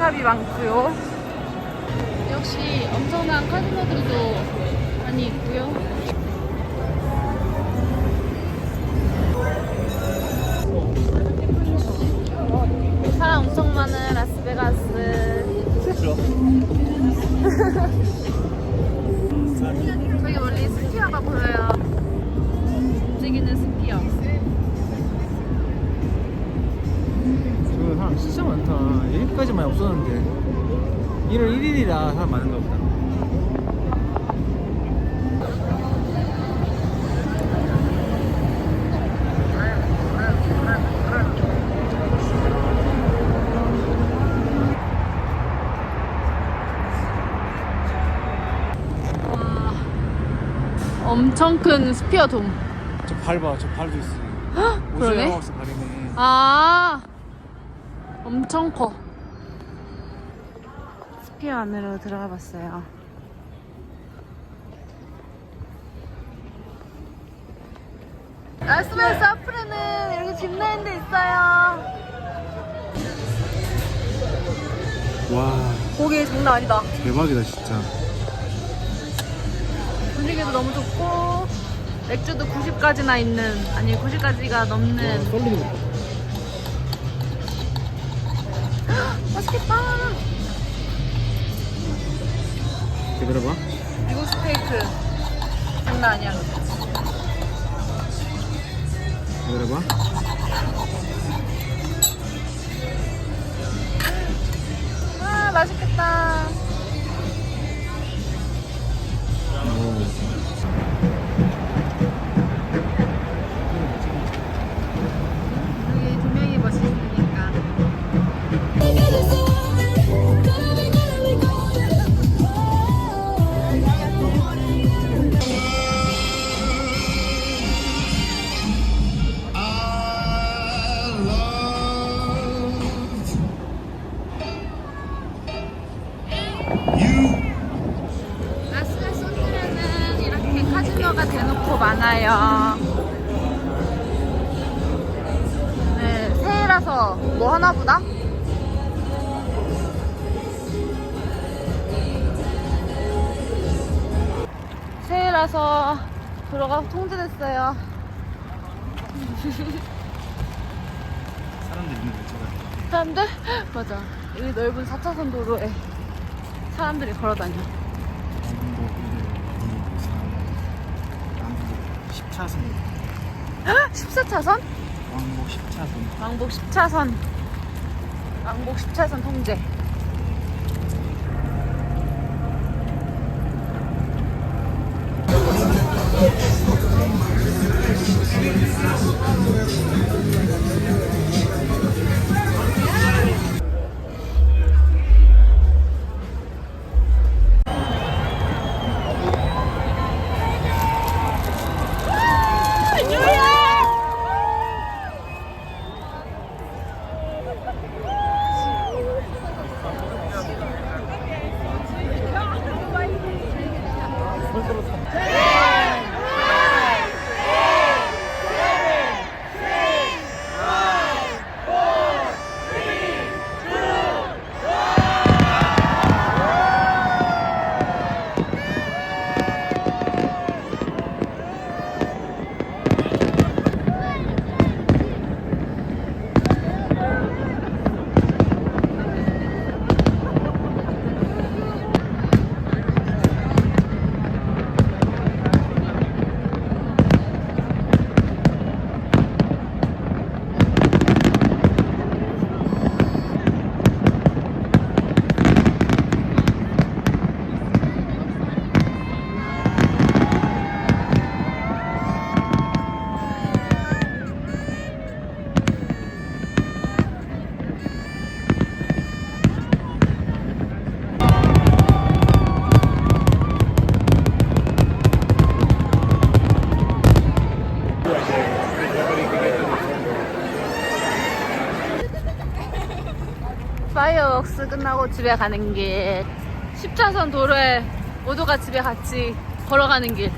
샵이 많고요. 역시 엄청난 카지노들도 많이 있고요. 사람 엄청 많은 라스베가스. 그렇죠. 저기 멀리 스키어가 보여요. 움직이는 스키어. 여기까지 많이 없었는데 1월 1일이라 사람 많은가 보다. 와, 엄청 큰 스피어 돔. 저발 봐, 저 발도 있어. 그러네. 발이네. 아, 엄청 커. 스피어 안으로 들어가 봤어요. 라스베가스 앞으로는 이렇게 집 나는 데 있어요. 와, 고기 장난 아니다. 대박이다 진짜. 분위기도 너무 좋고 맥주도 90까지나 있는 아니 90까지가 넘는 떨리는 거. 맛있겠다. 기다려봐. 미국 스테이크 장난 아니야. 기다려봐. 아 맛있겠다. 뭐 하나 보다? 새해라서 도로가 통제됐어요. 사람들 있는 거 있잖아. 사람들? 맞아. 이 넓은 4차선 도로에 사람들이 걸어 다녀. 왕복 1, 2, 3, 왕복 10차선. 14차선? 왕복 10차선. 왕복 10차선. 왕복 10차선 통제. そろそろ。 끝나고 집에 가는 길. 10차선 도로에 모두가 집에 같이 걸어가는 길